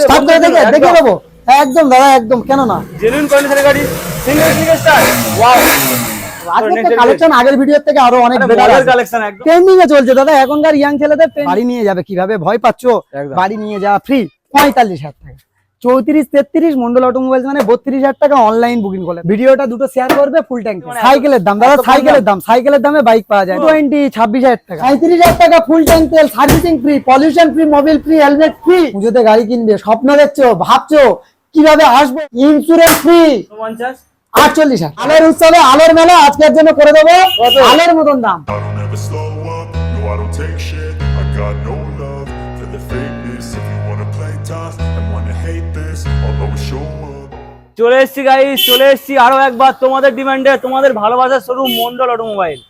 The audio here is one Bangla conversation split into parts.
স্টার্ট করে দেখে দেখে দেবো একদম দাদা একদম কেন না? জেনুইন কন্ডিশনের গাড়ি single single star wow collection আগের ভিডিও থেকে আরও অনেক কালেকশন ট্রেন্ডিং এ চলছে দাদা এখনকার ইয়াং ছেলেদের বাড়ি নিয়ে যাবে কীভাবে? ভয় পাচ্ছ? বাড়ি নিয়ে যাওয়া ফ্রি পঁয়তাল্লিশ হাজার টাকা। চৌত্রিশ তেত্রিশ মন্ডল অটোমোবাইলস মানে বত্রিশ হাজার টাকা অনলাইন বুকিং করলে ভিডিওটা দুটো শেয়ার করবে ফুল ট্যাঙ্ক সাইকেলের দাম দাদা সাইকেলের দাম সাইকেলের দামে বাইক পাওয়া যায়। টোয়েন্টি ছাব্বিশ হাজার টাকা। সাঁত্রিশ হাজার টাকা ফুল ট্যাঙ্ক তেল servicing free pollution free mobil free helmet free পুজোতে গাড়ি কিনবে স্বপ্ন দেখছ ভাবছ কীভাবে আসবে? ইন্স্যুরেন্স ফ্রি আটচল্লিশ হাজার। আলোর উৎসবে আলোর মেলা আজকের জন্য করে দেবো। আলোর মতন দাম। চলে এসেছি গাই চলে এসেছি আরও একবার তোমাদের ডিমান্ডে তোমাদের ভালোবাসার শোরুম মন্ডল অটোমোবাইল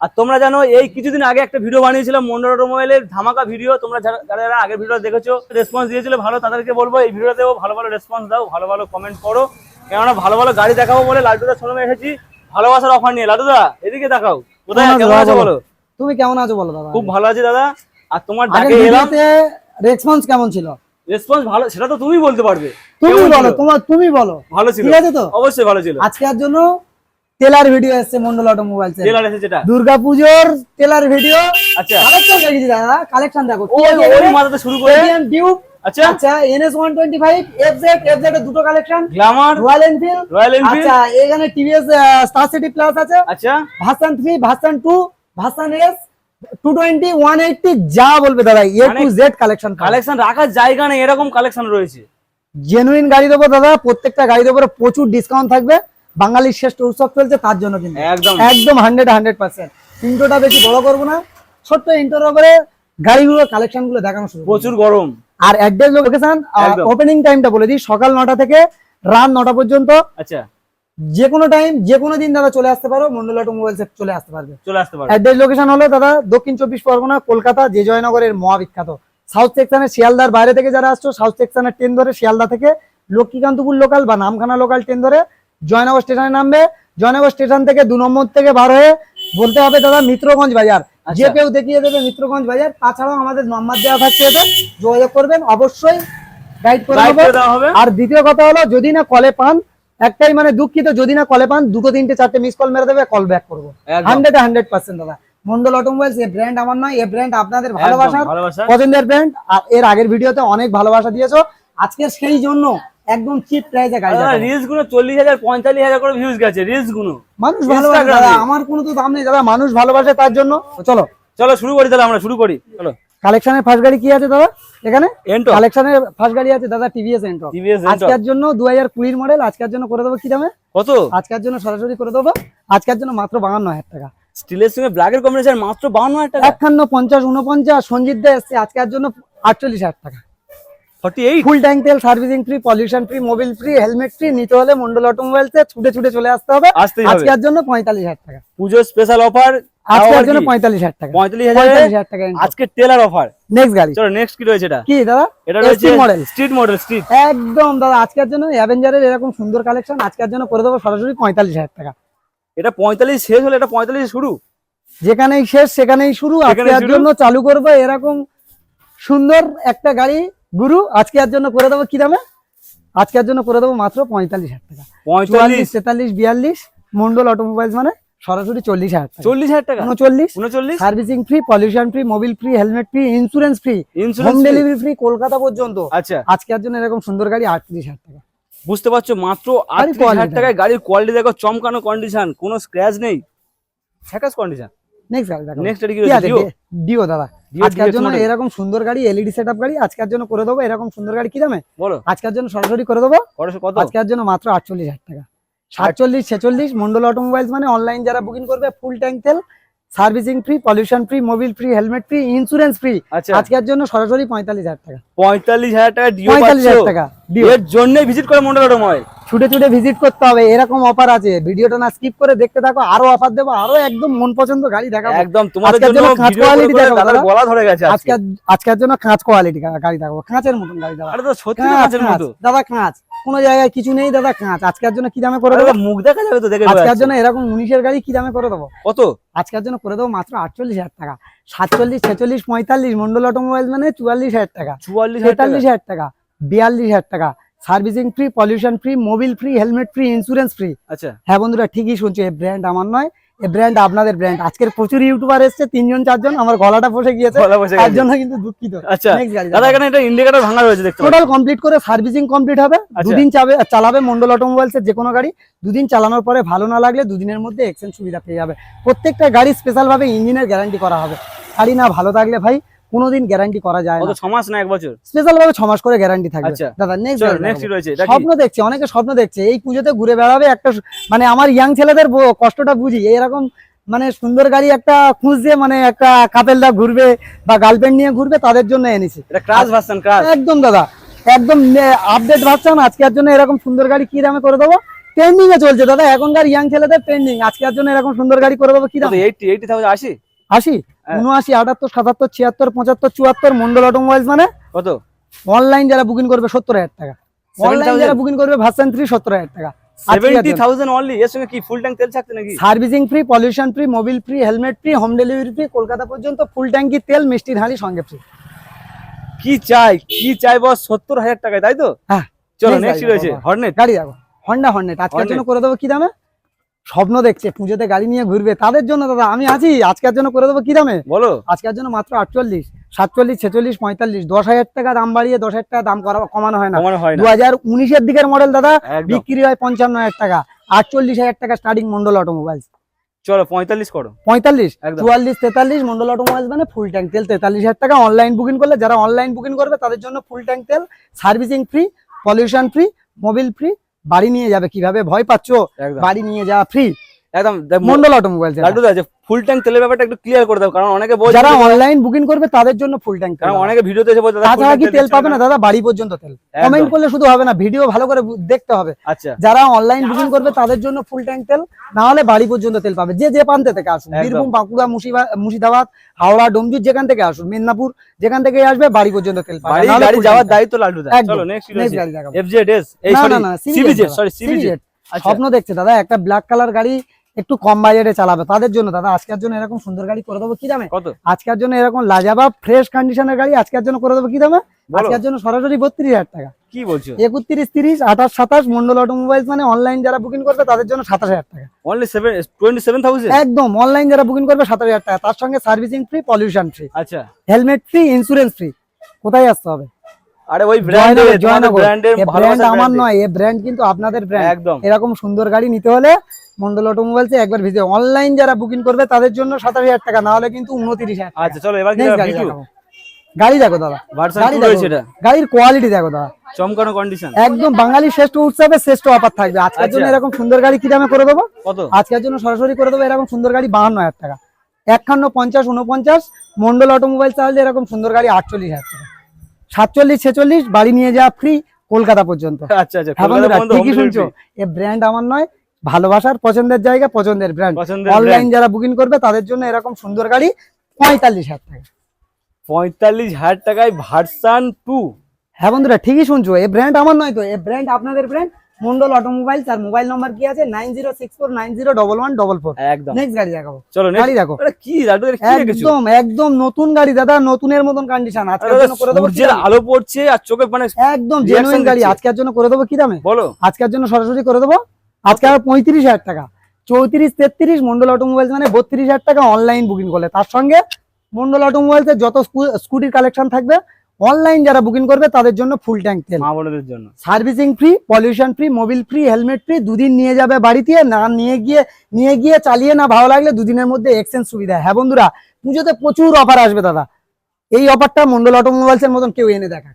আর তোমরা জানো এই কিছুদিন আগে একটা ভিডিও বানিয়েছিলাম মন্ডল অটোমোবাইলের ধামাকা ভিডিও তোমরা যারা যারা আগের ভিডিও দেখেছ রেসপন্স দিয়েছিল ভালো তাদেরকে বলব এই ভিডিওতেও ভালো ভালো রেসপন্স দাও ভালো ভালো কমেন্ট করো। কেননা ভালো ভালো গাড়ি দেখাবো বলে লাড্ডুদার শোরুমে এসেছি ভালোবাসার অফার নিয়ে। লাড্ডুদা এদিকে দেখাও কোথায় কেমন আছো বলো? তুমি কেমন আছো বলো দাদা? খুব ভালো আছি দাদা। আর তোমার ডাকে এলাম। রেসপন্স কেমন ছিল? রেসপন্স ভালো সেটা তো তুমি বলতে পারবে। তুমি বলো তোমার তুমি বলো। ভালো ছিল। ঠিক আছে তো? অবশ্যই ভালো ছিল। আজকের জন্য টেলার ভিডিও এসেছে মন্ডল অটোমোবাইলস জেলার এসে যেটা? দুর্গা পুজোর টেলার ভিডিও। আচ্ছা। কালেকশন দেখেছি দাদা কালেকশন দেখো। ওই ওই মাথাতে শুরু করে ডিউক আচ্ছা। আচ্ছা NS one twenty five FZ FZ এর দুটো collection Glamour Royal Enfield Royal Enfield আচ্ছা এখানে টিভিএস স্টার সিটি প্লাস আছে। আচ্ছা। Version three version two version S two twenty one eighty যা বলবে দাদা A to Z collection collection রাখার জায়গা নেই এরকম কালেকশন রয়েছে। জেনুইন গাড়ি দেবো দাদা প্রত্যেকটা গাড়ির উপরে প্রচুর ডিসকাউন্ট থাকবে। বাঙালির শ্রেষ্ঠ উৎসব চলছে তার জন্য কিন্তু। একদম। একদম হান্ড্রেড হান্ড্রেড পার্সেন্ট ইন্টোটা বেশি বড় করব না। ছোট্ট ইন্টোর উপরে গাড়িগুলো কালেকশনগুলো দেখানো শুরু প্রচুর গরম। আর অ্যাড্রেস লোকেশন। ওপেনিং টাইমটা বলে দিই। সকাল নটা থেকে রাত নটা পর্যন্ত। আচ্ছা। যে কোনো টাইম যে কোনো দিন দাদা চলে আসতে পারো। মন্ডল অটোমোবাইলস চলে আসতে পারবে। চলে আসতে পারে। অ্যাড্রেস লোকেশন হলো দাদা দক্ষিণ চব্বিশ পরগনা কলকাতা যে জয়নগরের মহাবিখ্যাত। সাউথ সেকশনের শিয়ালদার বাইরে থেকে যারা আসছো সাউথ সেকশনের ট্রেন ধরে শিয়ালদা থেকে লক্ষ্মীকান্তপুর লোকাল বা নামখানা লোকাল ট্রেন ধরে জয়নগর স্টেশনে নামবে। জয়নগর স্টেশন থেকে দু নম্বর থেকে বার হয়ে বলতে হবে দাদা মিত্রগঞ্জ বাজার। আচ্ছা। যে কেউ দেখিয়ে দেবে মিত্রগঞ্জ বাজার তাছাড়াও আমাদের নাম্বার দেওয়া থাকছে এতে যোগাযোগ করবেন অবশ্যই গাইড করে হবে। আর দ্বিতীয় কথা হলো যদি না কলে পান একটাই মানে দুঃখিত যদি না কলে পান দুটো তিনটে চারটে মিস কল মেরে দেবে কল ব্যাক করব। হান্ড্রেড হান্ড্রেড পার্সেন্ট দাদা। মন্ডল অটোমোবাইলস এই ব্র্যান্ড আমার নয় এই ব্র্যান্ড আপনাদের ভালোবাসার ভালোবাসা। পছন্দের ব্র্যান্ড আর এর আগের ভিডিওতে অনেক ভালোবাসা দিয়েছ। আজকে সেই জন্য একদম চিপ প্রাইসে গাড়ি। রিলসগুলো চল্লিশ হাজার পঁয়তাল্লিশ হাজার করে ভিউজ গেছে রিলসগুলো। মানুষ ভালোবাসে আমার কোনো তো দাম নেই দাদা মানুষ ভালোবাসে তার জন্য। চলো। চলো শুরু করি তাহলে আমরা শুরু করি। চলো। কালেকশনের ফার্স্ট গাড়ি কি আছে দাদা? এখানে? এন্টো কালেকশনের ফার্স্ট গাড়ি আছে দাদা টিভিএস এন্টো আজকের জন্য দু হাজার কুড়ির মডেল আজকের জন্য করে দেবো কি দামে? কত? আজকের জন্য সরাসরি করে দেবো। আজকের জন্য মাত্র বাহান্ন হাজার টাকা। স্টিলের সঙ্গে ব্ল্যাকের কম্বিনেশন মাত্র বাউন্ন হাজার টাকা। একান্ন পঞ্চাশ উনপঞ্চাশ সঞ্জিত দা এসছে আজকের জন্য আটচল্লিশ হাজার টাকা। ফর্টি এইট ফুল ট্যাঙ্ক তেল servicing free pollution free mobil free helmet free নিতে হলে মন্ডল অটোমোবাইলস ছুটে ছুটে চলে আসতে হবে। আজকের জন্য পঁয়তাল্লিশ হাজার টাকা। পুজো স্পেশাল অফার আজকের জন্য পঁয়তাল্লিশ হাজার টাকা। পঁয়তাল্লিশ হাজার টাকা আজকে টেলার অফার নেক্সট গাড়ি। চলো নেক্সট কি রয়েছে এটা? কি দাদা? এটা রয়েছে মডেল স্ট্রিট মডেল স্ট্রিট একদম দাদা আজকের জন্য অ্যাভেঞ্জারের এরকম সুন্দর কালেকশন আজকের জন্য করে দেবো সরাসরি পঁয়তাল্লিশ হাজার টাকা। এটা পঁয়তাল্লিশ শেষ হলে এটা পঁয়তাল্লিশ শুরু। যেখানেই শেষ সেখানেই শুরু। আজকের জন্য চালু করব এরকম সুন্দর একটা গাড়ি। গুরু আজকে আর জন্য করে দেবো কি দামে? আজকের জন্য করে দেবো মাত্র পঁয়তাল্লিশ হাজার টাকা। পঁয়তাল্লিশ। তেতাল্লিশ বিয়াল্লিশ মন্ডল অটোমোবাইলস মানে সরাসরি চল্লিশ হাজার চল্লিশ হাজার টাকা? উনচল্লিশ। উনচল্লিশ? Servicing free pollution free mobil free helmet free insurance free home delivery free Kolkata পর্যন্ত। আচ্ছা। আজকের জন্য এরকম সুন্দর গাড়ি আটত্রিশ হাজার টাকা। বুঝতে পারছ? মাত্র আটত্রিশ হাজার টাকায় গাড়ির কোয়ালিটি দেখো চমকানো কন্ডিশন কোনো স্ক্র্যাচ নেই। ফ্যাকাস কন্ডিশন নেক্সট গাড়ি দেখো। নেক্সট এটা কি ডিও ডিও দাদা। আজকের জন্য এরকম সুন্দর গাড়ি এলইডি সেটআপ গাড়ি আজকের জন্য করে দেবো। এরকম সুন্দর গাড়ি কি দামে? বলো। আজকের জন্য সরাসরি করে দেবো। কত? আজকের জন্য মাত্র আটচল্লিশ হাজার টাকা। সাতচল্লিশ ছেচল্লিশ মন্ডল অটোমোবাইলস মানে অনলাইন যারা বুকিং করবে ফুল ট্যাঙ্ক তেল servicing free pollution free mobil free helmet free insurance free আজকের জন্য সরাসরি পঁয়তাল্লিশ হাজার টাকা। পঁয়তাল্লিশ হাজার টাকা পঁয়তাল্লিশ হাজার টাকা এর জন্যই ভিজিট করে মন্ডল অটোমোবাইল ছুটে ছুটে ভিজিট করতে হবে এরকম অফার আছে। ভিডিওটা না স্কিপ করে দেখতে থাকো আরও অফার দেবো আরও একদম মন পছন্দ গাড়ি দেখাবো। একদম তোমাদের জন্য জন্য quality করে দেখাবো গলা ধরে গেছে আজকে। আজকের জন্য কাঁচ কোয়ালিটি গাড়ি দেখাবো কাঁচের মতন গাড়ি দেখাবো। আরে তো সত্যি কাঁচের মতো। দাদা কাঁচ কোনো জায়গায় কিছু নেই দাদা কাঁচ। আজকের জন্য কি দামে করে দেবো? মুখ দেখা যাবে তো দেখে আজকের জন্য এরকম উনিশের গাড়ি কি দামে করে দেবো? কত? আজকের জন্য করে দেবো মাত্র আটচল্লিশ হাজার টাকা। সাতচল্লিশ ছেচল্লিশ পঁয়তাল্লিশ মন্ডল অটোমোবাইল মানে চুয়াল্লিশ হাজার টাকা। চুয়াল্লিশ তেতাল্লিশ হাজার টাকা বিয়াল্লিশ হাজার টাকা। Servicing free pollution free Mobil free helmet free insurance free আচ্ছা। হ্যাঁ বন্ধুরা ঠিকই শুনছো এই ব্র্যান্ড আমার নয়। ব্র্যান্ড আপনাদের ব্র্যান্ড আজকের প্রচুর ইউটিউবার এসছে তিনজন চারজন আমার গলাটা বসে গিয়েছে। তার জন্য কিন্তু দুঃখিত। আচ্ছা দাদা এখানে এটা ইন্ডিকেটর ভাঙা রয়েছে দেখতে টোটাল কমপ্লিট করে সার্ভিসিং কমপ্লিট হবে। আচ্ছা। দুদিন চাবে চালাবে মন্ডল অটোমোবাইলস এর যে কোনো গাড়ি। দুদিন চালানোর পরে ভালো না লাগলে দুদিনের মধ্যে এক্সচেঞ্জ সুবিধা পেয়ে যাবে। প্রত্যেকটা গাড়ি স্পেশাল ভাবে ইঞ্জিনের গ্যারান্টি করা হবে। গাড়ি না ভালো থাকলে ভাই কোনোদিন গ্যারান্টি করা যায় না। ছ মাস না এক বছর? স্পেশাল ভাবে ছ মাস করে গ্যারান্টি থাকবে। আচ্ছা। দাদা নেক্সট নেক্সট রয়েছে স্বপ্ন দেখছে অনেকে স্বপ্ন দেখছে। এই পুজোতে ঘুরে বেড়াবে একটা মানে আমার ইয়াং ছেলেদের কষ্টটা বুঝি। এরকম মানে সুন্দর গাড়ি একটা খুঁজছে মানে একটা কাপেলরা ঘুরবে বা গার্লফ্রেন্ড নিয়ে ঘুরবে তাদের জন্য এনেছি। এটা ক্রাশ ভার্সন ক্রাশ একদম দাদা একদম আপডেট ভাবছেন আজকের জন্য এরকম সুন্দর গাড়ি কি দামে করে দেবো? ট্রেন্ডিং এ চলছে দাদা এখনকার ইয়াং ছেলেদের ট্রেন্ডিং আজকের জন্য এরকম সুন্দর গাড়ি করে দেবো কি দাম? কত 80 80 আশি? আশি? হ্যাঁ। উনআশি আটাত্তর সাতাত্তর ছিয়াত্তর পঁচাত্তর চুয়াত্তর মন্ডল অটোমোবাইলস মানে কত? অনলাইন যারা বুকিং করবে সত্তর হাজার টাকা। অনলাইন যারা বুকিং করবে ভার্সন থ্রি সত্তর হাজার টাকা। সেভেন্টি এর সঙ্গে কি ফুল ট্যাঙ্ক তেল থাকছে servicing free pollution free Mobil free helmet free home delivery free Kolkata পর্যন্ত ফুল ট্যাঙ্কি তেল মিষ্টির হাঁড়ি সঙ্গে ফ্রি কি চাই? কি চাই বস? সত্তর হাজার টাকায় তাই তো? হ্যাঁ। চলো নেক্সট রয়েছে হর্নেট গাড়ি দেখো। হন্ডা হর্নেট আজকের জন্য করে দেবো কি দামে? স্বপ্ন দেখছে পুজোতে গাড়ি নিয়ে ঘুরবে। তাদের জন্য দাদা আমি আছি। আজকের জন্য করে দেবো কি দামে? বলো। আজকের জন্য মাত্র আটচল্লিশ সাতচল্লিশ ছেচল্লিশ পঁয়তাল্লিশ। দশ হাজার টাকা দাম বাড়িয়ে দশ হাজার টাকা দাম করা কমানো হয় না। দু হাজার উনিশের দিকের মডেল দাদা বিক্রি হয় পঞ্চান্ন হাজার টাকা। আটচল্লিশ হাজার টাকা স্টার্টিং মন্ডল অটোমোবাইলস চলো পঁয়তাল্লিশ করো। পঁয়তাল্লিশ চুয়াল্লিশ তেতাল্লিশ মন্ডল অটোমোবাইলস মানে ফুল ট্যাঙ্ক তেল। তেতাল্লিশ হাজার টাকা অনলাইন বুকিং করলে যারা অনলাইন বুকিং করবে তাদের জন্য ফুল ট্যাঙ্ক তেল। Servicing free pollution free Mobil free বাড়ি নিয়ে যাবে কীভাবে? ভয় পাচ্ছ? বাড়ি নিয়ে যাওয়া ফ্রি একদম মন্ডল অটোমোবাইলস লাড্ডু যে ফুল ট্যাঙ্ক তেলের ব্যাপারটা একটু ক্লিয়ার করে দাও কারণ অনেকে বলছে যারা অনলাইন বুকিং করবে তাদের জন্য ফুল ট্যাঙ্ক কারণ অনেকে ভিডিওতে এসে বলছে তাছাড়া কি তেল পাবে না? দাদা বাড়ি পর্যন্ত তেল। কমেন্ট করলে শুধু হবে না ভিডিও ভালো করে দেখতে হবে। আচ্ছা। যারা অনলাইন বুকিং করবে তাদের জন্য ফুল ট্যাঙ্ক তেল। না হলে বাড়ি পর্যন্ত তেল পাবে। যে যে প্রান্তে থেকে আসুন একদম। বীরভূম বাঁকুড়া মুর্শিদাবাদ হাওড়া ডোমজুর যেখান থেকে আসুন মেদিনীপুর যেখান থেকে আসবে বাড়ি পর্যন্ত তেল পাবে। গাড়ি যাওয়ার দায়িত্ব লাড্ডু দা। চলো নেক্সট তেল। Next গাড়ি দেখাবো। এফজেড এস এই সরি না, না, সিবিজেড সরি সিবিজেড স্বপ্ন দেখছে দাদা একটা ব্ল্যাক কালার গাড়ি একটু কম বাজেটে চালাবে। তাদের জন্য দাদা আজকের জন্য এরকম সুন্দর গাড়ি করে দেবো কি দামে? আজকের জন্য এরকম লাজাবা ফ্রেশ কন্ডিশনের গাড়ি আজকের জন্য করে দেবো কি দামে? আজকের জন্য সরাসরি বত্রিশ হাজার টাকা। কি বলছো? একত্রিশ তিরিশ আঠাশ সাতাশ মন্ডল অটোমোবাইলস মানে অনলাইন যারা বুকিং করবে তাদের জন্য সাতাশ হাজার টাকা। অনলি একদম অনলাইন যারা বুকিং করবে সাতাশ হাজার টাকা। তার সঙ্গে সার্ভিসিং ফ্রি পলিউশন ফ্রি আচ্ছা। হেলমেট ফ্রি ইন্স্যুরেন্স ফ্রি কোথায় আসতে হবে? আরে ওই ব্র্যান্ড আমার নয় এ ব্র্যান্ড কিন্তু আপনাদের ব্র্যান্ড একদম। এরকম সুন্দর গাড়ি নিতে হলে মন্ডল অটোমোবাইলস একবার ভিজিট অনলাইন যারা বুকিং করবে তাদের জন্য সাতাশ হাজার টাকা না হলে কিন্তু উনত্রিশ হাজার আচ্ছা চলো এবার গাড়ি দেখো দাদা। গাড়ি দেখো। এটা? গাড়ির কোয়ালিটি দেখো দাদা। চমকানো কন্ডিশন একদম বাঙালি শ্রেষ্ঠ উৎসবে শ্রেষ্ঠ অফার থাকবে। আজকের জন্য আচ্ছা। এরকম সুন্দর গাড়ি কি দামে করে দেবো? কত? আজকের জন্য সরাসরি করে দেবো এরকম সুন্দর গাড়ি বাহান্ন হাজার টাকা। একখান্ন পঞ্চাশ উনপঞ্চাশ মন্ডল অটোমোবাইল চার্জে এরকম সুন্দর গাড়ি আটচল্লিশ হাজার টাকা। সাতচল্লিশ ছেচল্লিশ বাড়ি নিয়ে যাওয়া ফ্রি কলকাতা পর্যন্ত। আচ্ছা আচ্ছা হ্যাঁ ঠিকই শুনছো। এ ব্র্যান্ড আমার নয় ভালোবাসার পছন্দের জায়গা পছন্দের ব্র্যান্ড অনলাইন যারা বুকিং করবে তাদের জন্য এরকম সুন্দর গাড়ি পঁয়তাল্লিশ হাজার টাকা। পঁয়তাল্লিশ হাজার টাকায় ভার্সান টু হ্যাঁ বন্ধুরা ঠিকই শুনছো এই ব্র্যান্ড আমার নয় তো এই ব্র্যান্ড আপনাদের ব্র্যান্ড মন্ডল অটোমোবাইলস আর মোবাইল নাম্বার কি আছে? Nine zero six four nine zero double one double four একদম। নেক্সট গাড়ি দেখাবো। চলো গাড়ি দেখো। কি একদম একদম নতুন গাড়ি দাদা নতুনের মতন কন্ডিশন আজকের জন্য করে দেবো আলো পড়ছে আর চোখে মানে একদম জেনুইন গাড়ি আজকের জন্য করে দেবো কি দামে? বলো। আজকের জন্য সরাসরি করে দেবো। আজকে আর পঁয়ত্রিশ হাজার টাকা। চৌত্রিশ তেত্রিশ মন্ডল অটোমোবাইলস মানে বত্রিশ হাজার টাকা অনলাইন বুকিং করলে। তার সঙ্গে মন্ডল অটোমোবাইলস এর যত স্কু- স্কুটির কালেকশন থাকবে অনলাইন যারা বুকিং করবে তাদের জন্য ফুল ট্যাঙ্ক তেল। জন্য। Servicing free pollution free Mobil free helmet free দুদিন নিয়ে যাবে বাড়িতে না নিয়ে গিয়ে নিয়ে গিয়ে চালিয়ে না ভালো লাগলে দুদিনের মধ্যে এক্সচেঞ্জ সুবিধা। হ্যাঁ বন্ধুরা পুজোতে প্রচুর অফার আসবে দাদা। এই অফারটা মন্ডল অটোমোবাইলস এর মতন কেউ এনে দেখা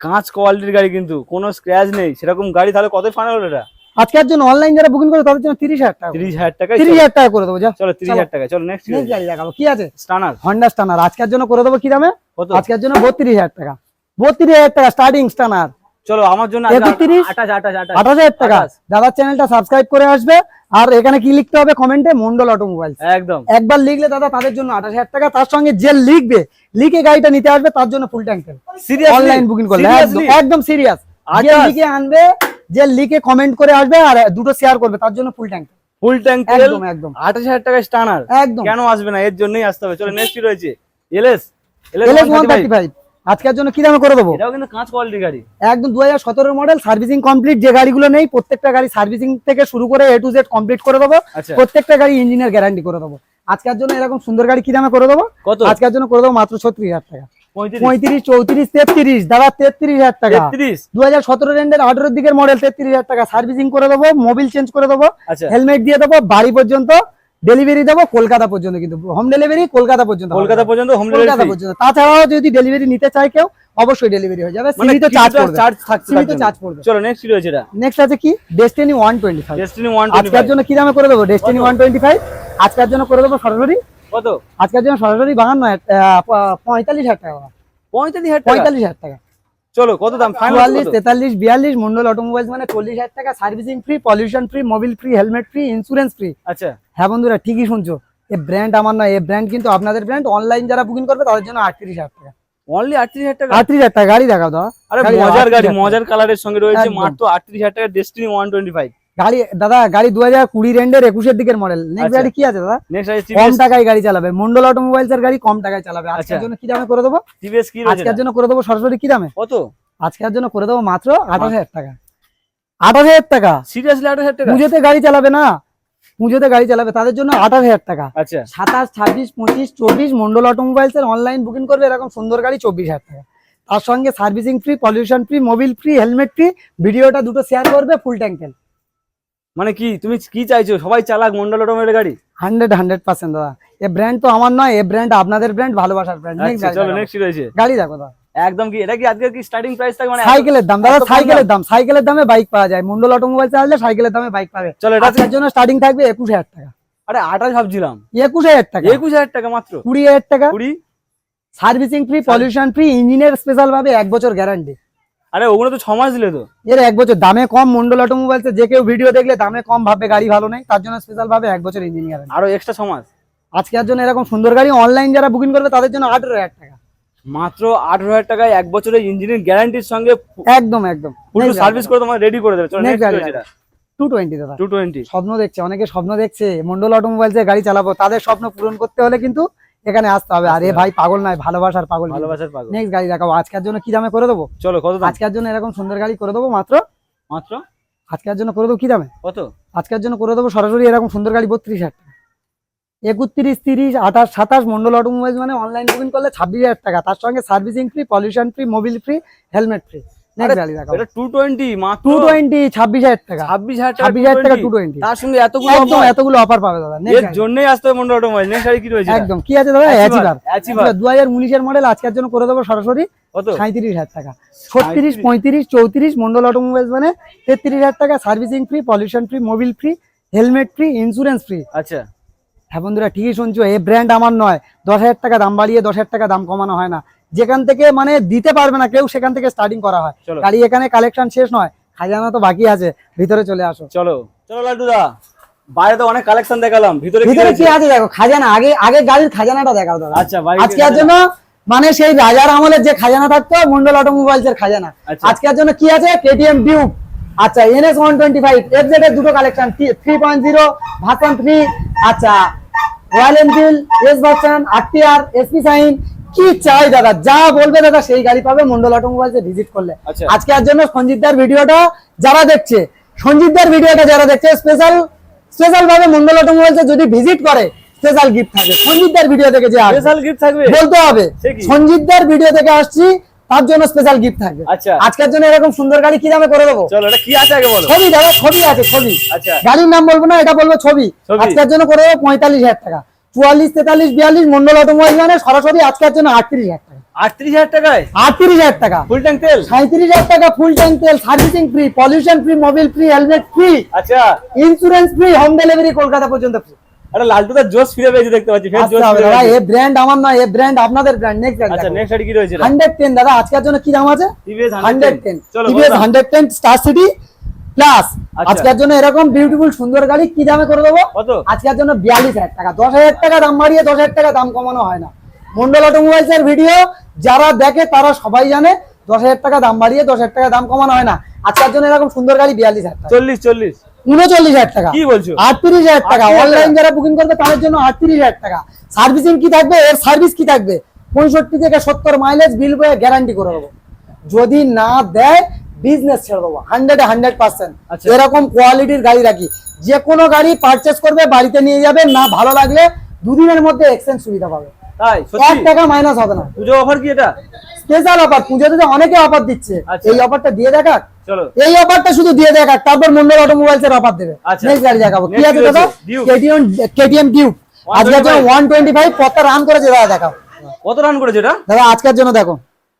কাঁচ কোয়ালিটির গাড়ি কিন্তু কোনো স্ক্র্যাচ নেই। সেরকম গাড়ি তাহলে কত ফাইনাল হলো এটা? আজকের জন্য অনলাইন যারা বুকিং করে তাদের জন্য তিরিশ হাজার টাকা তিরিশ হাজার টাকায় তিরিশ হাজার টাকা করে দেবো যা। চলো টাকা চলো। নেক্সট নেক্সট গাড়ি দেখাবো। কি আছে? স্টানার হন্ডা স্টানার আজকের জন্য করে দেবো কি দামে? আজকের জন্য বত্রিশ হাজার টাকা। বত্রিশ হাজার টাকা স্টার্টিং স্টানার চলো আমার জন্য টাকা। চ্যানেলটা সাবস্ক্রাইব করে আসবে। আর এখানে কি লিখতে হবে কমেন্টে মন্ডল অটোমোবাইল একদম। একবার লিখলে দাদা তাদের জন্য আঠাশ হাজার টাকা। তার সঙ্গে যে লিখবে লিখে গাড়িটা নিতে আসবে তার জন্য ফুল ট্যাঙ্ক অনলাইন বুকিং করলে। একদম সিরিয়াস আঠাশ। লিখে আনবে যে লিখে কমেন্ট করে আসবে আর দুটো শেয়ার করবে তার জন্য ফুল ট্যাঙ্ক ফুল ট্যাঙ্ক তেল একদম একদম। আঠাশ হাজার টাকা স্টানার একদম। কেন আসবে না? এর জন্যই আসতে হবে। চলো নেক্সট রয়েছে? LS LS one thirty five আজকের জন্য কি দামে করে দেবো? এটাও কিন্তু কাঁচ কোয়ালিটি গাড়ি। একদম দু হাজার সতেরো মডেল সার্ভিসিং কমপ্লিট যে গাড়িগুলো নেই প্রত্যেকটা গাড়ি সার্ভিসিং থেকে শুরু করে এ টু জেড কমপ্লিট করে দেবো। আচ্ছা। প্রত্যেকটা গাড়ি ইঞ্জিনের গ্যারান্টি করে দেবো। আজকের জন্য এরকম সুন্দর গাড়ি কি দামে করে দেবো? কত? আজকের জন্য করে দেবো মাত্র ছত্রিশ হাজার টাকা। পঁয়ত্রিশ। চৌত্রিশ তেত্রিশ। দাদা তেত্রিশ হাজার টাকা। তেত্রিশ। দু হাজার সতেরো রেন্ডের আঠেরোর দিকের মডেল তেত্রিশ হাজার টাকা। সার্ভিসিং করে দেবো মোবিল চেঞ্জ করে দেবো আচ্ছা। হেলমেট দিয়ে দেবো বাড়ি পর্যন্ত ডেলিভারি দেবো কলকাতা পর্যন্ত কিন্তু। হোম ডেলিভারি কলকাতা পর্যন্ত কলকাতা পর্যন্ত হোম কলকাতা পর্যন্ত। তাছাড়াও যদি ডেলিভারি নিতে চায় কেউ অবশ্যই ডেলিভারি হয়ে যাবে। মানে চার্জ চার্জ থাকছে সীমিত চার্জ পড়বে। চলো নেক্সট কি রয়েছে এটা। নেক্সট আছে কি? ডেস্টিনি ওয়ান টোয়েন্টি ডেস্টিনি আজকের জন্য কি দামে করে দেবো? ডেস্টিনি কত? ওয়ান টোয়েন্টি ফাইভ আজকের জন্য করে দেবো সরাসরি কত? আজকের জন্য সরাসরি বাগান্ন পঁয়তাল্লিশ হাজার টাকা পঁয়তাল্লিশ হাজার পঁয়তাল্লিশ হাজার টাকা। চলো কত দাম? চুয়াল্লিশ তেতাল্লিশ বিয়াল্লিশ মন্ডল অটোমোবাইলস মানে চল্লিশ হাজার টাকা servicing free pollution free Mobil free helmet free insurance free আচ্ছা। হ্যাঁ বন্ধুরা ঠিকই শুনছো। এই ব্র্যান্ড আমার নয় এই ব্র্যান্ড কিন্তু আপনাদের ব্র্যান্ড অনলাইন যারা বুকিং করবে তাদের জন্য আটত্রিশ হাজার টাকা। অনলি আটত্রিশ হাজার টাকা? আটত্রিশ হাজার টাকা গাড়ি দেখাও আরে গাড়ি মজার গাড়ি 38,000 মজার কালারের সঙ্গে রয়েছে। মাত্র আটত্রিশ হাজার টাকা ডেস্টিনি ওয়ান টোয়েন্টি ফাইভ গাড়ি দাদা গাড়ি দু হাজার কুড়ি রেন্ডের একুশের দিকের মডেল নেক্সট আচ্ছা। গাড়ি কি আছে দাদা? কম টাকায় গাড়ি চালাবে। মন্ডল অটোমোবাইলস এর গাড়ি কম টাকায় চালাবে। আজকের আচ্ছা। জন্য কি দামে করে দেবো? আজকের জন্য করে দেবো সরাসরি কি দামে? কত? আজকের জন্য করে দেবো মাত্র আঠাশ হাজার টাকা। আঠাশ হাজার টাকা। সিরিয়াসলি আঠাশ হাজার টাকা? পুজোতে গাড়ি চালাবে না। পুজোতে গাড়ি চালাবে তাদের জন্য আঠাশ হাজার টাকা। আচ্ছা। সাতাশ ছাব্বিশ পঁচিশ চব্বিশ মন্ডল অটোমোবাইলস এর অনলাইন বুকিং করবে এরকম সুন্দর গাড়ি চব্বিশ হাজার টাকা। তার সঙ্গে servicing free pollution free Mobil free helmet free ভিডিওটা দুটো শেয়ার করবে ফুল ট্যাঙ্ক তেল মানে কি তুমি কি চাইছো? সবাই চালাক মন্ডল অটোমেটের গাড়ি? হান্ড্রেড হান্ড্রেড পার্সেন্ট দাদা। এ ব্র্যান্ড তো আমার নয় এ ব্র্যান্ড আপনাদের ব্র্যান্ড ভালোবাসার ব্র্যান্ড আচ্ছা চলো নেক্সট রয়েছে। গাড়ি দেখো দাদা। একদম কি এটা কি আজকে কি স্টার্টিং প্রাইস থাকবে মানে সাইকেলের দাম দাদা সাইকেলের দাম সাইকেলের দামে বাইক পাওয়া যায়। মন্ডল অটোমোবাইল চালালে সাইকেলের দামে বাইক পাবে। চলো এটা জন্য স্টার্টিং থাকবে একুশ হাজার টাকা। আরে আঠাশ ভাবছিলাম। একুশ হাজার টাকা। একুশ হাজার টাকা মাত্র? কুড়ি হাজার টাকা। কুড়ি? সার্ভিসিং ফ্রি পলিউশন ফ্রি ইঞ্জিনের স্পেশাল ভাবে এক বছর গ্যারান্টি আরে ওগুলো তো ছ মাস দিলে তো। এর এক বছর দামে কম মন্ডল অটোমোবাইলস যে কেউ ভিডিও দেখলে দামে কম ভাবে গাড়ি ভালো নেই তার জন্য স্পেশাল ভাবে এক বছর ইঞ্জিন গ্যারান্টি আরও এক্সট্রা ছ মাস আজকের জন্য এরকম সুন্দর গাড়ি অনলাইন যারা বুকিং করবে তাদের জন্য আঠেরো হাজার টাকা। মাত্র আঠারো হাজার টাকায় এক বছরের ইঞ্জিনের গ্যারান্টির সঙ্গে একদম একদম। ফুল সার্ভিস করে তোমার রেডি করে দেবে। চলো নেক্সট গাড়ি টু টোয়েন্টি দাদা। টু টোয়েন্টি স্বপ্ন দেখছে অনেকে স্বপ্ন দেখছে মন্ডল অটো অটোমোবাইলস গাড়ি চালাবো তাদের স্বপ্ন পূরণ করতে হলে কিন্তু এখানে আসতে হবে। আরে ভাই পাগল নাই ভালোবাসার পাগল ভালোবাসার পাগল। নেক্সট গাড়ি দেখাবো। আজকের জন্য কি দামে করে দেবো? চলো কত আজকের জন্য এরকম সুন্দর গাড়ি করে দেবো মাত্র? মাত্র? আজকের জন্য করে দেবো কি দামে? কত? আজকের জন্য করে দেবো সরাসরি এরকম সুন্দর গাড়ি বত্রিশ হাজার টাকা। একত্রিশ তিরিশ আঠাশ সাতাশ মন্ডল অটোমোবাইলস মানে অনলাইন বুকিং করলে ছাব্বিশ হাজার টাকা। তার সঙ্গে servicing free pollution free Mobil free helmet free এটা টু টোয়েন্টি মাত্র টু টোয়েন্টি ছাব্বিশ হাজার টাকা। ছাব্বিশ হাজার টাকা ছাব্বিশ হাজার টাকা 220 তার সঙ্গে এতগুলো একদম এতগুলো অফার পাবে দাদা এর জন্যই আসতে হবে মন্ডল অটোমোবাইল নেক্সট গাড়ি কি রয়েছে? একদম। কি আছে দাদা? অ্যাচিভার মডেল আজকের জন্য করে দেবো সরাসরি। কত? টাকা। ছত্রিশ পঁয়ত্রিশ চৌত্রিশ মন্ডল অটোমোবাইলস মানে তেত্রিশ হাজার টাকা। Servicing free pollution free Mobil free helmet free insurance free আচ্ছা। হ্যাঁ বন্ধুরা ঠিকই শুনছো এই ব্র্যান্ড আমার নয়। দশ হাজার টাকা দাম বাড়িয়ে দশ হাজার টাকা দাম কমানো হয় না। যেখান থেকে মানে দিতে পারবে না কেউ সেখান থেকে স্টার্টিং করা হয়। গাড়ি এখানে কালেকশন শেষ নয় খাজানা তো বাকি আছে ভিতরে চলে আসো। চলো। চলো লাড্ডু দা বাইরে তো অনেক কালেকশন দেখালাম। ভিতরে ভিতরে কি আছে দেখো খাজানা আগে আগে গাড়ির খাজানাটা দেখাও দাদা। আচ্ছা বাইরে আজকের জন্য মানে সেই রাজার আমলের যে খাজানা থাকতো মন্ডল অটোমোবাইলস এর খাজানা। আচ্ছা। আজকের জন্য কি আছে? কেটিএম ডিউক আচ্ছা NS one twenty five F Z এর দুটো collection three point zero version three আচ্ছা Royal Enfield S version RTR SP Shine কি চাই দাদা? যা বলবে দাদা সেই গাড়ি পাবে মন্ডল অটোমোবাইলস ভিজিট করলে। আচ্ছা। আজকের জন্য সঞ্জিতদার ভিডিওটা যারা দেখছে সঞ্জিতদার ভিডিওটা যারা দেখছে স্পেশাল স্পেশাল ভাবে মন্ডল অটোমোবাইলস যদি ভিজিট করে স্পেশাল গিফট থাকে সঞ্জিতদার ভিডিও থেকে যে স্পেশাল গিফট থাকবে? বলতে হবে? সঞ্জিতদার ভিডিও থেকে আসছি তার জন্য স্পেশাল গিফট থাকবে। আচ্ছা। আজকের জন্য এরকম সুন্দর গাড়ি কি দামে করে দেবো? চলো এটা কি আছে আগে বলো। ছবি দাদা ছবি আছে ছবি। আচ্ছা। গাড়ির নাম বলব না এটা বলব ছবি। আজকের জন্য করে দেবো পঁয়তাল্লিশ হাজার টাকা। চুয়াল্লিশ তেতাল্লিশ বিয়াল্লিশ মন্ডল অটোমোবাইল মানে সরাসরি আজকের জন্য আটত্রিশ হাজার টাকা। আটত্রিশ হাজার টাকায়? আটত্রিশ হাজার টাকা। ফুল ট্যাঙ্ক তেল? সাঁত্রিশ হাজার টাকা ফুল ট্যাঙ্ক তেল servicing free pollution free Mobil free helmet free আচ্ছা। Insurance free home delivery Kolkata পর্যন্ত free। আরে লালটু দা জোস ফিরে পেয়েছে দেখতে পাচ্ছি ফের দাদা পেয়েছে। এ ব্র্যান্ড আমার নয় এ ব্র্যান্ড আপনাদের ব্র্যান্ড নেক্সট আচ্ছা নেক্সট গাড়ি কি রয়েছে এটা? হান্ড্রেড টেন দাদা আজকের জন্য কি দাম আছে? টিভিএস হান্ড্রেড টেন চলো টিভিএস বললাম। Hundred ten star city plus. আজকের জন্য এরকম বিউটিফুল সুন্দর গাড়ি কি দামে করে দেবো? কত? আজকের জন্য বিয়াল্লিশ হাজার টাকা। দশ হাজার টাকা দাম বাড়িয়ে দশ হাজার টাকা দাম কমানো হয় না। মন্ডল অটোমোবাইলস এর ভিডিও যারা দেখে তারা সবাই জানে। দশ হাজার টাকা দাম বাড়িয়ে দশ হাজার টাকা দাম কমানো হয় না। আজকের জন্য এরকম সুন্দর গাড়ি বিয়াল্লিশ হাজার চল্লিশ চল্লিশ। উনচল্লিশ হাজার টাকা। কি বলছো? আটত্রিশ হাজার টাকা। অনলাইন যারা বুকিং করবে তাদের জন্য আটত্রিশ হাজার টাকা। সার্ভিসিং কি থাকবে? এর সার্ভিস কি থাকবে? পঁয়ষট্টি থেকে সত্তর মাইলেজ বিল বয়ে গ্যারান্টি করে দেবো। যদি না দেয় বিজনেস ছেড়ে দেবো। Hundred hundred percent. এরকম কোয়ালিটির গাড়ি রাখি। যে কোনো গাড়ি পারচেস করবে বাড়িতে নিয়ে যাবে। না ভালো লাগলে দুদিনের মধ্যে এক্সচেঞ্জ সুবিধা পাবে। তাই? এক টাকা মাইনাস হবে না। পুজো অফার কি এটা? স্পেশাল অফার পুজোতে তো অনেকে অফার দিচ্ছে আচ্ছা। এই অফারটা দিয়ে দেখাক। চলো। এই অফারটা শুধু দিয়ে দেখাক তারপর মন্ডল অটোমোবাইলস এর অফার দেবে। আচ্ছা। নেক্সট গাড়ি দেখাবো। কি আছে দাদা? আছে? Duke। কেটিএম কেটিএম ডিউক আজকের জন্য 125 ওয়ান টোয়েন্টি ফাইভ কত রান করেছে দাদা দেখাও। কত রান করেছে এটা? দাদা আজকের জন্য দেখো।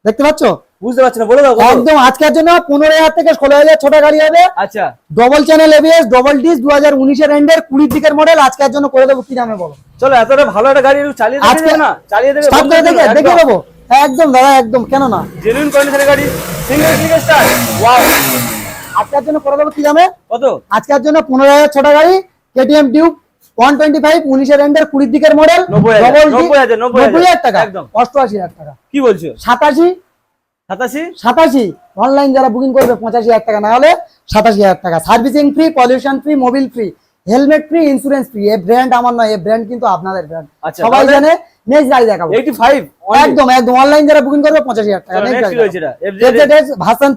দেখতে পাচ্ছ? বুঝতে পারছি না বলে দাও একদম আজকের জন্য পনেরো হাজার থেকে ষোলো হাজার ছোট গাড়ি হবে। আচ্ছা। Double channel ABS double disc দু হাজার উনিশের এন্ডের কুড়ির দিকের মডেল আজকের জন্য করে দেবো কি দামে বলো? চলো এতটা ভালো একটা গাড়ি চালিয়ে আজকে- না? চালিয়ে দেবে স্টার্ট করে দেখে দেখে দেবো একদম দাদা একদম কেন না? জেনুইন কন্ডিশনের গাড়ি সিঙ্গেল সিঙ্গেল স্টার ওয়াও আজকের জন্য করে দেবো কি দামে? কত? আজকের জন্য পনেরো হাজার ছোট গাড়ি KTM Duke one twenty five উনিশের এন্ডের কুড়ির দিকের মডেল হাজার। নব্বই টাকা একদম। অষ্টআশি হাজার টাকা। কি বলছো? সাতাশি সাতাশি? সাতাশি। অনলাইন যারা বুকিং করবে পঁচাশি হাজার টাকা। না হলে সাতাশি হাজার টাকা। Servicing free pollution free Mobil free helmet free insurance free এই ব্র্যান্ড আমার নয় এই ব্র্যান্ড কিন্তু আপনাদের ব্র্যান্ড আচ্ছা, সবাই জানে নেক্সট গাড়ি দেখাবো। একদম একদম। অনলাইন যারা বুকিং করবে পঁচাশি হাজার টাকা। নেক্সট গাড়ি ভার্সন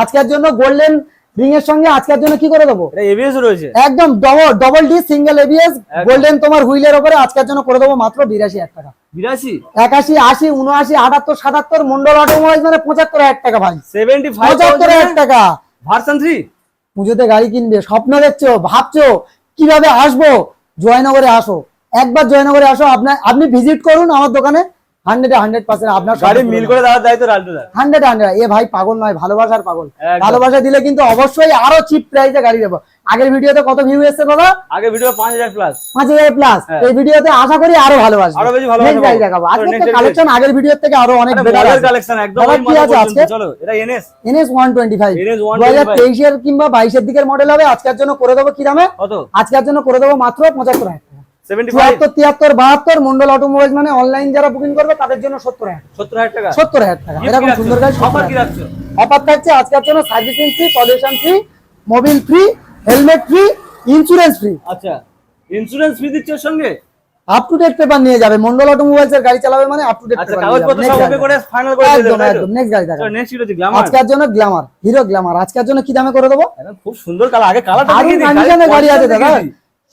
আজকের জন্য গোল্ডেন রিং এর সঙ্গে আজকের জন্য কি করে দেবো? এবিএস রয়েছে। একদম double double D single ABS golden তোমার হুইলের উপরে আজকের জন্য করে দেবো মাত্র বিরাশি হাজার টাকা। বিরাশি? একাশি আশি উনআশি আটাত্তর সাতাত্তর মন্ডল অটোমোবাইল মানে পঁচাত্তর হাজার টাকা ভাই। সেভেন্টি পঁচাত্তর হাজার টাকা। ভার্সন থ্রি পুজোতে গাড়ি কিনবে স্বপ্ন দেখছ ভাবছ কীভাবে আসব? জয়নগরে আসো। একবার জয়নগরে আসো আপনার আপনি ভিজিট করুন আমার দোকানে। হান্ড্রেড হান্ড্রেড পার্সেন্ট আপনার গাড়ি মিল করে দেওয়ার দায়িত্ব রাখতে হান্ড্রেড হান্ড্রেড। এ ভাই পাগল নয় ভালোবাসার পাগল। ভালোবাসা দিলে কিন্তু অবশ্যই আরও চিপ প্রাইসে গাড়ি দেবো। আগের ভিডিওতে কত ভিউ এসছে দাদা? আগে ভিডিও প্লাস প্লাস হ্যাঁ। এই ভিডিওতে আশা করি আরও ভালোবাসবে। আরও বেশি ভালোবাসা Next দেখাবো। আজকে next কালেকশন আগের ভিডিওর থেকে আরও অনেক বেটার আছে। কালেকশন একদম কি আছে আজকে? চলো এটা NS NS one twenty five NS 125 হাজার তেইশের কিংবা বাইশের দিকের মডেল হবে। আজকের জন্য করে দেবো কি দামে? কত? আজকের জন্য করে দেবো মাত্র পঁচাত্তর হাজার টাকা। চুয়াত্তর তিয়াত্তর বাহাত্তর মন্ডল অটোমোবাইল মানে অনলাইন যারা বুকিং করবে তাদের জন্য সত্তর হাজার সত্তর হাজার টাকা? সত্তর হাজার টাকা। এরকম সুন্দর গাড়ি? অফার কি রাখছো অফার থাকছে আজকের জন্য servicing free pollution free Mobil free helmet free insurance free আচ্ছা ইন্স্যুরেন্স ফি দিচ্ছে সঙ্গে? আপ টু ডেট পেপার নিয়ে যাবে। মন্ডল অটোমোবাইলস এর গাড়ি চালাবে মানে আপ টু ডেট পেপার কাগজপত্র সব ওকে করে ফাইনাল একদম? একদম নেক্সট গাড়ি দেখা নেক্সট ভিডিওতে গ্ল্যামার আজকের জন্য গ্ল্যামার হিরো গ্ল্যামার আজকের জন্য কি দামে করে দেবো? খুব সুন্দর কালার আগে কালারটা দেখিয়ে দিই গাড়ি আছে দাদা।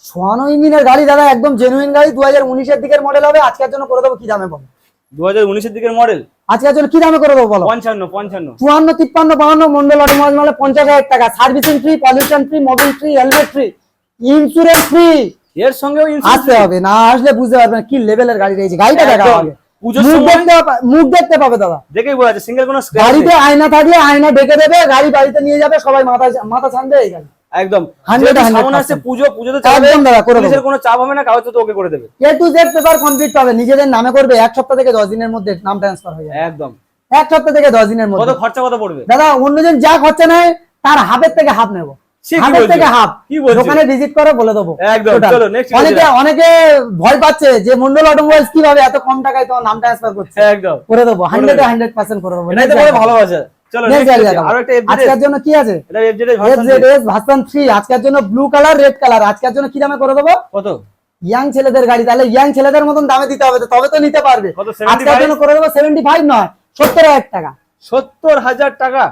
সোয়ানো ইঞ্জিনের গাড়ি দাদা একদম জেনুইন গাড়ি দু হাজার উনিশের দিকের মডেল হবে। আজকের জন্য করে দেবো কি দামে বলো? দু হাজার উনিশের দিকের মডেল আজকের জন্য কি দামে করে দেবো বলো? পঞ্চান্ন পঞ্চান্ন। চুয়ান্ন তিপ্পান্ন বাহান্ন মন্ডল অটোমোবাইল মানে পঞ্চাশ হাজার টাকা। Servicing free pollution free Mobil free helmet free insurance free এর সঙ্গেও আসতে হবে না আসলে বুঝতে পারবেন কি লেভেলের গাড়ি রয়েছে। গাড়িটা দেখা হবে মুখ দেখতে পা- মুখ দেখতে পাবে দাদা। দেখেই বোঝা যাচ্ছে সিঙ্গেল কোনো গাড়িতে আয়না থাকলে আয়না ঢেকে দেবে গাড়ি বাড়িতে নিয়ে যাবে সবাই মাথা মাথা ছানবে এই গাড়ি। একদম। 100 যেহেতু 100% সামনে আসছে পুজো পুজোতে একদম দাদা, করে দেবো। কোনো চাপ হবে না কাগজ তো ওকে করে দেবে। A to Z paper complete পাবে নিজেদের নামে করবে এক সপ্তাহ থেকে দশ দিনের মধ্যে নাম ট্রান্সফার হয়ে যাবে। একদম। এক সপ্তাহ থেকে দশ দিনের কত খরচা কত পড়বে? দাদা অন্যজন যা খরচা নেয় তার হাফের থেকে হাফ নেব? দোকানে ভিজিট করে বলে দেবো। অনেকে অনেকে ভয় পাচ্ছে যে মন্ডল অটোমোবাইলস কীভাবে এত কম টাকায় তোমার নাম ট্রান্সফার করছে। করে দেবো হান্ড্রেড দেবে। হান্ড্রেড পার্সেন্ট করে দেবো। ভালোবাসা। চলো Next next গাড়ি হচ্ছে, দেখাবো। আরও একটা FZ আজকের জন্য কি আছে? এটা FZ এর version FZ S version three আজকের জন্য ব্লু কালার রেড কালার আজকের জন্য কি দামে করে দেবো? কত? ইয়াং ছেলেদের গাড়ি। তাহলে ইয়াং ছেলেদের মতন দামে দিতে হবে তবে তো নিতে পারবে। আজকের জন্য করে দেবো সেভেন্টি ফাইভ নয় সত্তর হাজার টাকা। সত্তর হাজার টাকা?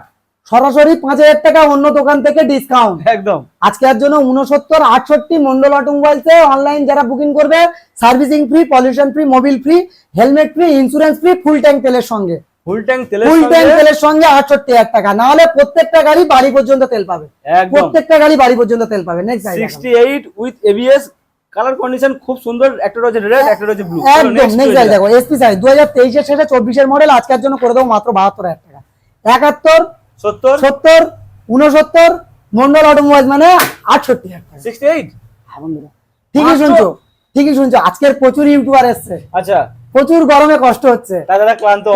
সরাসরি পাঁচ হাজার টাকা অন্য দোকান থেকে ডিসকাউন্ট একদম। আজকের জন্য উনসত্তর আটষট্টি মন্ডল অটোমোবাইলসে অনলাইন যারা বুকিং করবে servicing free pollution free Mobil free helmet free insurance free full tank তেলের সঙ্গে। ফুল ট্যাঙ্ক তেলের ফুল ট্যাঙ্ক সঙ্গে তেলের সঙ্গে আটষট্টি হাজার টাকা। না হলে প্রত্যেকটা গাড়ি বাড়ি পর্যন্ত তেল পাবে। প্রত্যেকটা গাড়ি বাড়ি পর্যন্ত তেল পাবে। Next with ABS colour condition খুব সুন্দর। একটা রয়েছে রেড একটা রয়েছে ব্লু একদম। নেক্সট গাড়ি দেখো এসপি সাইজ দু হাজার তেইশের শেষে চব্বিশের মডেল আজকের জন্য করে দেবো মাত্র বাহাত্তর হাজার টাকা। একাত্তর সত্তর? সত্তর উনসত্তর মন্ডল অটোমোবাইল মানে আটষট্টি হাজার টাকা। হ্যাঁ বন্ধুরা। ঠিকই শুনছো। ঠিকই শুনছো। আজকের প্রচুর ইউটিউবার এসছে। আচ্ছা। প্রচুর গরমে কষ্ট হচ্ছে।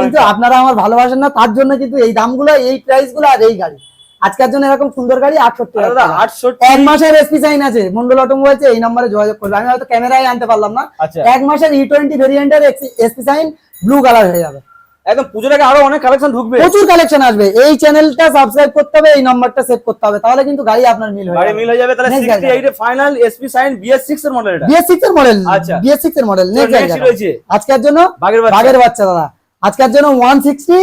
কিন্তু আপনারা আমার ভালোবাসেন না তার জন্য কিন্তু এই দামগুলো এই প্রাইসগুলো আর এই গাড়ি। আজকের জন্য এরকম সুন্দর গাড়ি আটষট্টি দাদা আটষট্টি? এক মাসের এসপি সাইন আছে মন্ডল অটোমোবাইলস এই নম্বরে যোগাযোগ করবে। আমি হয়তো ক্যামেরায় আনতে পারলাম না। আচ্ছা। এক মাসের ই টোয়েন্টি ভেরিয়েন্টের এসপি সাইন ব্লু কালার হয়ে যাবে। একদম পুজোর আগে আরও অনেক কালেকশন ঢুকবে। প্রচুর কালেকশন আসবে। এই চ্যানেলটা সাবস্ক্রাইব করতে হবে এই নাম্বারটা সেভ করতে হবে তাহলে কিন্তু গাড়ি আপনার মিল হয়ে গাড়ি মিল হয়ে যাবে তাহলে 68 এ ফাইনাল এসপি সাইন বিএস 6 এর মডেল এটা। বিএস এর মডেল আচ্ছা। এর মডেল নেক্সট রয়েছে আজকের জন্য বাগের বাচ্চা। দাদা। আজকের জন্য ওয়ান সিক্সটি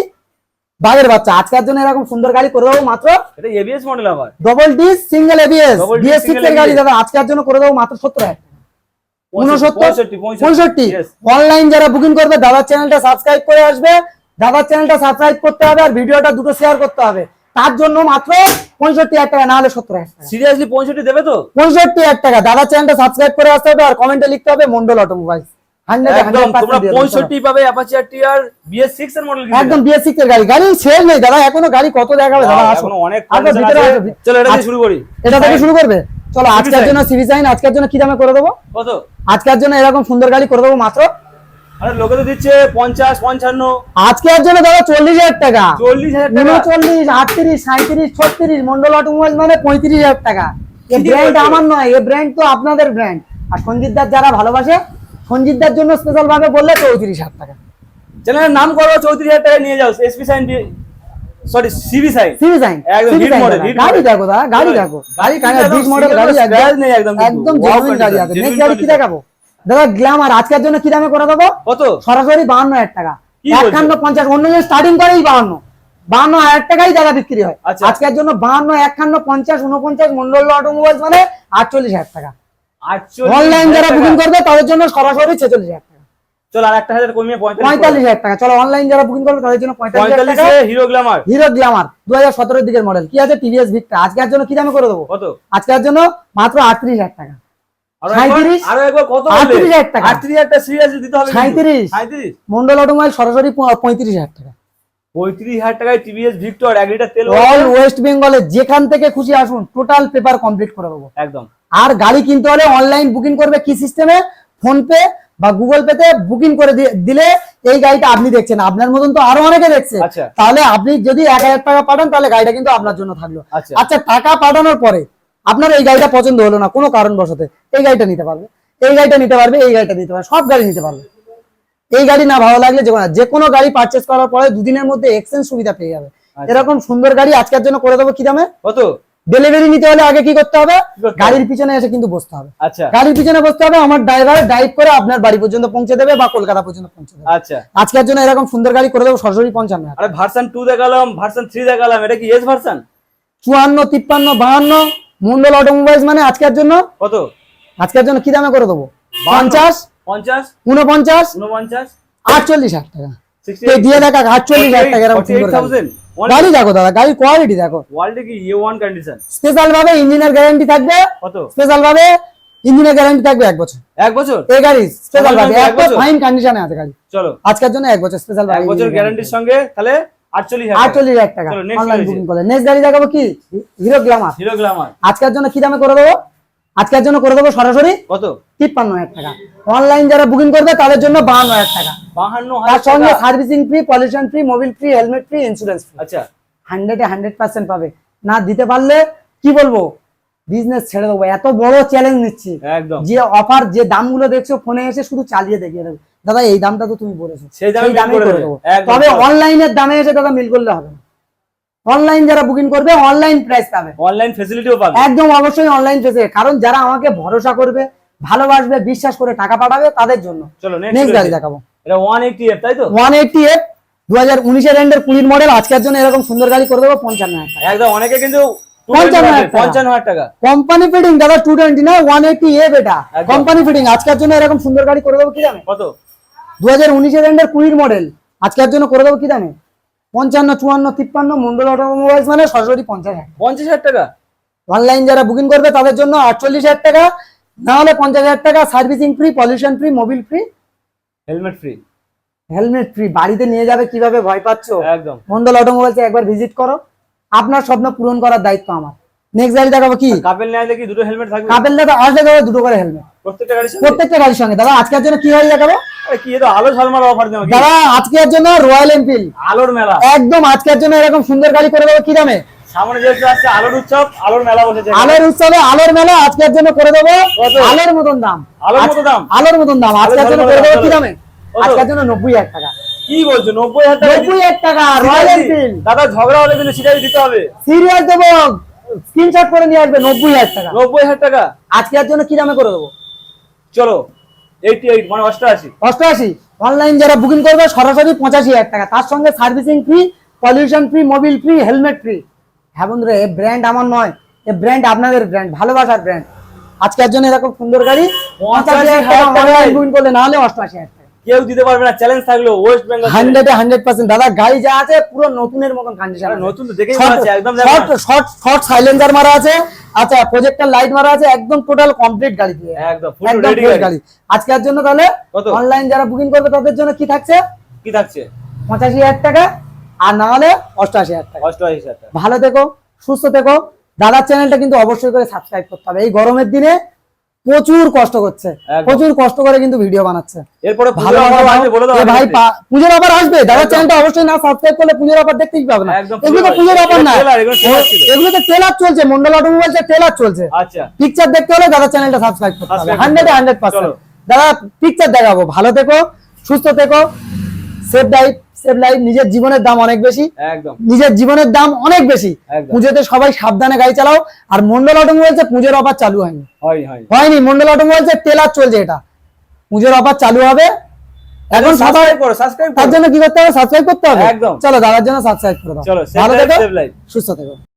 বাঘের বাচ্চা। আজকের জন্য এরকম সুন্দর গাড়ি করে দেবো মাত্র এটা এবিএস মডেল আবার। Double disc single ABS Double disc BS six এর গাড়ি দাদা। আজকের জন্য করে দেবো মাত্র সত্তর হাজার। উনসত্তর 65 পঁয়ষট্টি. অনলাইন যারা বুকিং করবে দাদার চ্যানেলটা সাবস্ক্রাইব করে আসবে। দাদার চ্যানেলটা সাবস্ক্রাইব করতে হবে আর ভিডিওটা দুটো শেয়ার করতে হবে। তার জন্য মাত্র পঁয়ষট্টি হাজার টাকা না হলে সত্তর হাজার সিরিয়াসলি 65 দেবে তো? পঁয়ষট্টি হাজার টাকা। দাদার চ্যানেলটা সাবস্ক্রাইব করে আসতে হবে আর কমেন্টে লিখতে হবে মন্ডল অটোমোবাইল একদম তোমরা 65 পাবে অ্যাপাচি আর বিএস এর গাড়ি। গাড়ি শেষ নেই দাদা। এখনও গাড়ি কত দেখাবে দাদা? আসো। অনেক ভিতরে এটা শুরু করি। এটা থেকে শুরু করবে? চলো আজকের জন্য সিভি সাইন আজকের জন্য কি দামে করে দেবো? কত? আজকের জন্য এরকম সুন্দর গাড়ি করে দেবো মাত্র। আরে লোকে তো দিচ্ছে 50 55 আজকের জন্য দাদা চল্লিশ হাজার টাকা। 40000 টাকা? উনচল্লিশ আটত্রিশ সাঁত্রিশ ছত্রিশ মন্ডল অটোমোবাইল মানে পঁয়ত্রিশ হাজার টাকা। এই ব্র্যান্ড আমার নয় এই ব্র্যান্ড তো আপনাদের ব্র্যান্ড আর সঞ্জিতদার যারা ভালোবাসে সঞ্জিতদার জন্য স্পেশাল ভাবে বললে চৌত্রিশ হাজার টাকা। চ্যানেলের নাম করো 34000 টাকা নিয়ে যাও SP Shine sorry Shine Shine একদম hit গাড়ি দেখো দাদা গাড়ি দেখো। গাড়ি কানে বিগ মডেল গাড়ি একদম নেই একদম একদম জেনুইন গাড়ি আছে। নেক্সট গাড়ি কি দেখাবো? দাদা গ্ল্যামার আজকের জন্য কি দামে করে দেবো? কত? সরাসরি বাহান্ন হাজার টাকা। কি বলছো? একান্ন পঞ্চাশ অন্য স্টার্টিং করেই বাহান্ন। বাহান্ন হাজার টাকাই দাদা বিক্রি হয়। আচ্ছা। আজকের জন্য বাহান্ন একান্ন পঞ্চাশ উনপঞ্চাশ মন্ডল অটোমোবাইল মানে আটচল্লিশ হাজার টাকা। 48 অনলাইন যারা। বুকিং করবে তাদের জন্য সরাসরি ছেচল্লিশ হাজার টাকা। চলো আর একটা হাজার কমিয়ে 45 পঁয়তাল্লিশ হাজার টাকা। চলো অনলাইন যারা বুকিং করবে তাদের জন্য পঁয়তাল্লিশ হাজার 45 টাকা। এ হিরো গ্ল্যামার হিরো গ্ল্যামার দু হাজার সতেরোর দিকের মডেল কি আছে? টিভিএস ভিক্টা আজকের জন্য কি দামে করে দেবো? কত? আজকের জন্য মাত্র আটত্রিশ হাজার টাকা। আরও একবার 37 আরও একবার কত 38,000 টাকা। 38000 টাকা সিরিয়াসলি দিতে হবে 37 37 মন্ডল অটোমোবাইল সরাসরি পঁয়ত্রিশ হাজার টাকা। 35000 টাকায় টিভিএস ভিক্টর 1 লিটার তেল অল ওয়েস্ট বেঙ্গলে যেখান থেকে খুশি আসুন টোটাল পেপার কমপ্লিট করে দেবো। একদম। আর গাড়ি কিনতে হলে অনলাইন বুকিং করবে কি সিস্টেমে ফোন পে বা গুগল পেতে বুকিং করে দিলে এই গাড়িটা আপনি দেখছেন। আপনার মতন তো আরও অনেকে দেখছে। আচ্ছা। তাহলে আপনি যদি এক হাজার টাকা পাঠান তাহলে গাড়িটা কিন্তু আপনার জন্য থাকল। আচ্ছা। আচ্ছা টাকা পাঠানোর পরে আপনার এই গাড়িটা পছন্দ হলো না কোনো কারণবশতে এই গাড়িটা নিতে পারবে। এই গাড়িটা নিতে পারবে এই গাড়িটা নিতে পারবে সব গাড়ি নিতে পারবে। এই গাড়ি না ভালো লাগলে যে কোনো যে কোনো গাড়ি পারচেস করার পরে দুদিনের মধ্যে এক্সচেঞ্জ সুবিধা পেয়ে যাবে। আচ্ছা। এরকম সুন্দর গাড়ি আজকের জন্য করে দেবো কি দামে? কত? ডেলিভারি নিতে হলে আগে কি করতে হবে? গাড়ির পিছনে এসে কিন্তু বসতে হবে। আচ্ছা। গাড়ির পিছনে বসতে হবে আমার ড্রাইভার ড্রাইভ করে আপনার বাড়ি পর্যন্ত পৌঁছে দেবে বা কলকাতা পর্যন্ত পৌঁছে দেবে। আচ্ছা। আজকের জন্য এরকম সুন্দর গাড়ি করে দেবো সরাসরি হাজার। আরে ভার্সন 2 দেখালাম ভার্সন 3 দেখালাম এটা কি এস ভার্সন চুয়ান্ন তিপ্পান্ন বাহান্ন মন্ডল অটোমোবাইলস মানে আজকের জন্য? কত? আজকের জন্য কি দামে করে দেবো? পঞ্চাশ? 50 উনপঞ্চাশ 49 আটচল্লিশ হাজার টাকা। 68 এই দিয়ে দেখা আটচল্লিশ হাজার টাকা এরকম সুন্দর গাড়ি। দেখো দাদা গাড়ির কোয়ালিটি দেখো। ওয়ার্ল্ডে কি A1 কন্ডিশন স্পেশাল ভাবে ইঞ্জিনের গ্যারান্টি থাকবে। কত? স্পেশাল ভাবে ইঞ্জিনের গ্যারান্টি থাকবে এক বছর। এক বছর? এই গাড়ি স্পেশাল ভাবে এক বছর? ফাইন কন্ডিশনে আছে গাড়ি। চলো। আজকের জন্য এক বছর স্পেশাল ভাবে এক বছর গ্যারান্টির সঙ্গে তাহলে 48000 আটচল্লিশ হাজার টাকা। চলো, অনলাইন বুকিং করলে। নেক্সট গাড়ি দেখাবো কি? হিরো গ্ল্যামার হিরো গ্ল্যামার আজকের জন্য কি দামে করে দেবো? আজকের জন্য করে দেবো সরাসরি কত? তিপ্পান্ন হাজার টাকা। অনলাইন যারা বুকিং করবে তাদের জন্য বাহান্ন হাজার টাকা। 52000 তার সঙ্গে servicing free pollution free Mobil free helmet free insurance free আচ্ছা। হান্ড্রেডে হান্ড্রেড পার্সেন্ট পাবে। না দিতে পারলে কি বলব? বিজনেস ছেড়ে দেবো। এত বড় চ্যালেঞ্জ নিচ্ছি। একদম। যে অফার যে দামগুলো দেখছ ফোনে এসে শুধু চালিয়ে দেখিয়ে দেবে। দাদা এই দামটা তো তুমি বলেছ। সেই দামে করে দেবো। তবে অনলাইনের দামে এসে দাদা মিল করলে হবে না। অনলাইন যারা বুকিং করবে অনলাইন প্রাইস পাবে। অনলাইন ফেসিলিটিও পাবে। একদম অবশ্যই অনলাইন ফেসে কারণ যারা আমাকে ভরসা করবে ভালোবাসবে বিশ্বাস করে টাকা পাঠাবে তাদের জন্য। চলো নেক্সট গাড়ি দেখাবো। এটা 180 তাই তো? ওয়ান এইটটি এফ দু হাজার এন্ডের কুড়ির মডেল আজকের জন্য এরকম সুন্দর গাড়ি করে দেবো পঞ্চান্ন হাজার টাকা। একদম অনেকে কিন্তু পঞ্চান্ন হাজার টাকা। 55000 টাকা। কোম্পানি ফিটিং দাদা টু টোয়েন্টি না ওয়ান এইটটি এফ এটা। কোম্পানি ফিটিং আজকের জন্য এরকম সুন্দর গাড়ি করে দেবো কি দামে কত? দু হাজার উনিশের এন্ডের কুড়ির মডেল আজকের জন্য করে দেবো কি দামে পঞ্চান্ন চুয়ান্ন তিপ্পান্ন মন্ডল অটোমোবাইলস মানে সরাসরি পঞ্চাশ হাজার 50000 টাকা? অনলাইন যারা বুকিং করবে তাদের জন্য আটচল্লিশ হাজার টাকা না হলে পঞ্চাশ হাজার টাকা servicing free pollution free Mobil free helmet free helmet free বাড়িতে নিয়ে যাবে কীভাবে ভয় পাচ্ছ? একদম। মন্ডল অটোমোবাইলসে একবার ভিজিট করো। আপনার স্বপ্ন পূরণ করার দায়িত্ব আমার। নেক্সট গাড়ি দেখাবো কি? কাপেল নিয়ে আসলে কি দুটো হেলমেট থাকবে? কাপেল দাদা আসলে দেবো দুটো করে হেলমেট প্রত্যেকটা গাড়ির সঙ্গে? প্রত্যেকটা গাড়ির সঙ্গে। দাদা আজকের জন্য কি গাড়ি দেখাবো? দাদা আজকের জন্য রয়্যাল এনফিল্ড আলোর মেলা। একদম আজকের জন্য এরকম সুন্দর গাড়ি করে দেবো কি দামে? সামনে যেহেতু আসছে আলোর উৎসব আলোর মেলা বসেছে আলোর উৎসবে আলোর মেলা আজকের জন্য করে দেবো। আলোর মতন দাম। আলোর মতো দাম? আলোর মতন দাম। আজকের জন্য করে দেবো কি দামে? আজকের জন্য নব্বই হাজার টাকা। কি বলছো নব্বই হাজার টাকা? নব্বই হাজার টাকা রয়্যাল এনফিল্ড দাদা ঝগড়া হলে কিন্তু সেটাই দিতে হবে। সিরিয়াল দেবো স্ক্রিনশট করে নিয়ে আসবে নব্বই হাজার টাকা। নব্বই হাজার টাকা? আজকের জন্য কি দামে করে দেবো? চলো মানে অনলাইন যারা বুকিং করবে, সরাসরি পঁচাশি হাজার টাকা। তার সঙ্গে servicing free pollution free Mobil free helmet free হ্যাঁ বন্ধুরা এই ব্র্যান্ড আমার নয়। এই ব্র্যান্ড আপনাদের ব্র্যান্ড ভালোবাসার ব্র্যান্ড আজকের জন্য এরকম সুন্দর গাড়ি, পঁচাশি হাজার টাকা অনলাইন বুকিং করলে না হলে অষ্টআশি হাজার কেউ দিতে পারবে না। চ্যালেঞ্জ থাকল ওয়েস্ট বেঙ্গল হান্ড্রেডে হান্ড্রেড পার্সেন্ট দাদা গাড়ি যা আছে পুরো নতুনের মতন কন্ডিশন নতুন তো দেখেই একদম শর্ট শর্ট শর্ট সাইলেন্সার মারা আছে। আচ্ছা প্রজেক্টর লাইট মারা আছে একদম টোটাল কমপ্লিট গাড়ি দিয়ে। একদম ফুল রেডি গাড়ি। আজকের জন্য তাহলে অনলাইন যারা বুকিং করবে তাদের জন্য কি থাকছে? কি থাকছে? পঁচাশি হাজার টাকা আর না হলে অষ্টআশি হাজার টাকা। অষ্টআশি হাজার টাকা। ভালো থেকো সুস্থ থেকো। দাদার চ্যানেলটা কিন্তু অবশ্যই করে সাবস্ক্রাইব করতে হবে। এই গরমের দিনে প্রচুর কষ্ট করছে। প্রচুর কষ্ট করে কিন্তু ভিডিও বানাচ্ছে। এরপরে ভালো ভাই পুজোর অফার আসবে। দাদার চ্যানেলটা অবশ্যই না সাবস্ক্রাইব করলে পুজোর অফার দেখতেই পাবে না। এগুলো তো পুজোর অফার না। এগুলো তো ট্রেলার চলছে। মন্ডল অটোমোবাইলস ট্রেলার চলছে। আচ্ছা। পিকচার দেখতে হলে দাদা চ্যানেলটা সাবস্ক্রাইব করতে হবে। হান্ড্রেড হান্ড্রেড পার্সেন্ট দাদা পিকচার দেখাবো। ভালো থেকো সুস্থ থেকো। সেফ লাইফ লাইফ নিজের জীবনের দাম অনেক বেশি। একদম। নিজের জীবনের দাম অনেক বেশি। পুজোতে সবাই সাবধানে গাড়ি চালাও। আর মন্ডল অটোমোবাইলস পুজোর অফার চালু হয়নি। হয় হয়। হয়নি। মন্ডল অটোমোবাইলস টেলার চলছে এটা। পুজোর অফার চালু হবে। এখন সবাই সাবস্ক্রাইব করো সাবস্ক্রাইব তার জন্য কি করতে হবে? সাবস্ক্রাইব করতে হবে? একদম। চলো দাদার জন্য সাবস্ক্রাইব করে দাও। চলো, ভালো থেকো। সুস্থ থেকো।